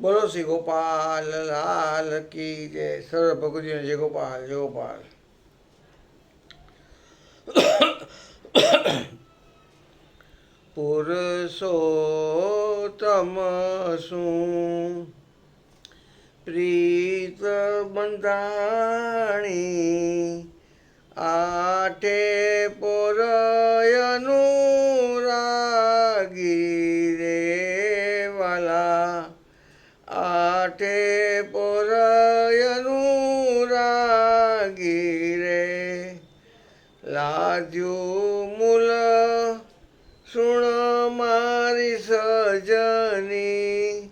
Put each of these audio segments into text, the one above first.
બોલો શ્રી ગોપાલ, લાલ કી જય. સર્વ ભગવતીને જય ગોપાલ જય ગોપાલ. પુરુષોત્તમ શું? પ્રીત બંધાણી, આઠે પોરયનું આઠે પોરયનું રાગી રે. લાદ્યું મૂલ સુણ મારી સજની.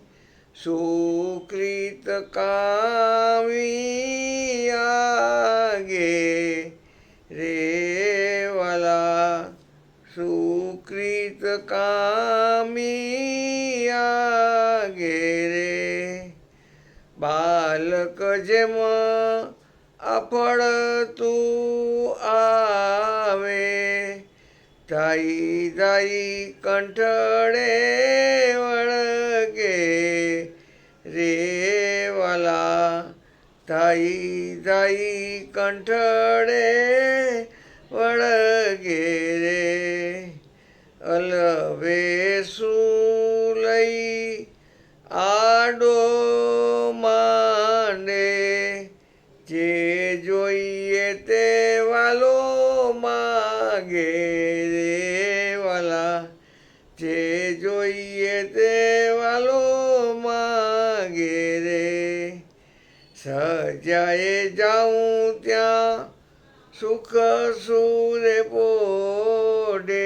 સુકૃત કામી આગે રે વાલા. સુકૃત કામી આગે રે બાલક જેમ અફળતું આવે, તાઈ ધાઈ કંઠડે વળગે, રે વાલા તાઈ કંઠળે વળગે રે. અલવે શું લઈ આડો જે જોઈએ તે વાલો માગે વાલા. જે જોઈએ તે વાલો માગે રે. સજાએ જાઉં ત્યાં સુખ સુરે પોડે.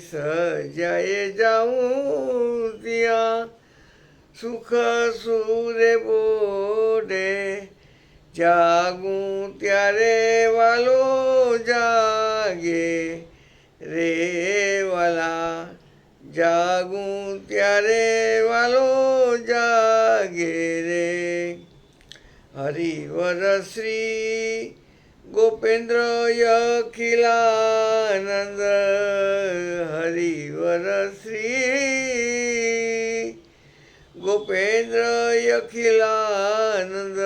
સજાએ જાઉં ત્યાં સુખ સુરે બોડે જાગું ત્યારે વાલો જાગે રે વાલા. જાગું ત્યારે વાલો જાગે રે. હરિવર શ્રી ગોપેન્દ્ર અખિલાનંદ. હરિવર શ્રી ગોપેન્દ્ર અખિલાનંદ.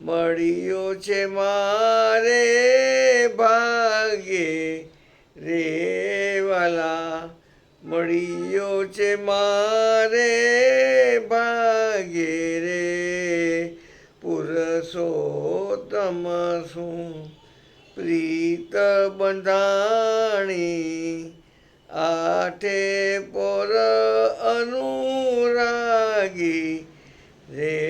મળ્યો છે મારે ભાગે રે વાલા. મળ્યો છે મારે ભાગે રે. પુરુષોત્તમ શું? પ્રીત બંધાણી આઠે પોર અનુરાગી રે